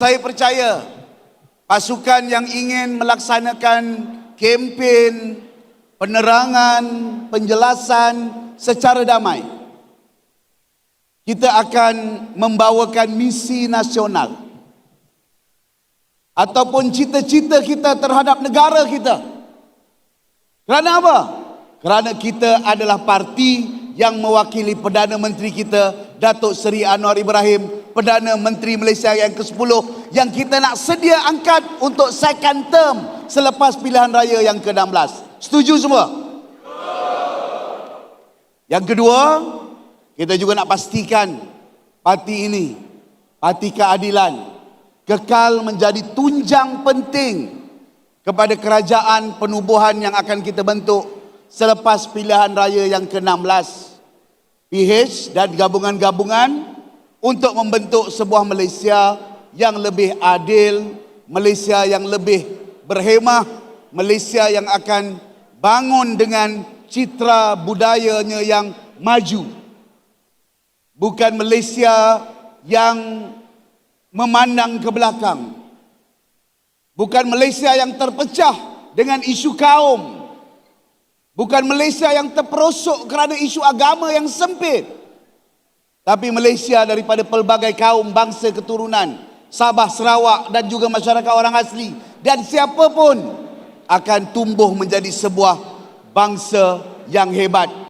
Saya percaya pasukan yang ingin melaksanakan kempen penerangan, penjelasan secara damai. Kita akan membawakan misi nasional ataupun cita-cita kita terhadap negara kita. Kerana apa? Kerana kita adalah parti yang mewakili Perdana Menteri kita Datuk Seri Anwar Ibrahim Perdana Menteri Malaysia yang ke-10 yang kita nak sedia angkat untuk second term selepas pilihan raya yang ke-16. Setuju semua? Yang kedua, kita juga nak pastikan parti ini, parti keadilan, kekal menjadi tunjang penting kepada kerajaan penubuhan yang akan kita bentuk selepas pilihan raya yang ke-16. PH dan gabungan-gabungan untuk membentuk sebuah Malaysia yang lebih adil, Malaysia yang lebih berhemah, Malaysia yang akan bangun dengan citra budayanya yang maju. Bukan Malaysia yang memandang ke belakang. Bukan Malaysia yang terpecah dengan isu kaum. Bukan Malaysia yang terperosok kerana isu agama yang sempit. Tapi Malaysia daripada pelbagai kaum bangsa keturunan Sabah, Sarawak dan juga masyarakat orang asli dan siapa pun akan tumbuh menjadi sebuah bangsa yang hebat.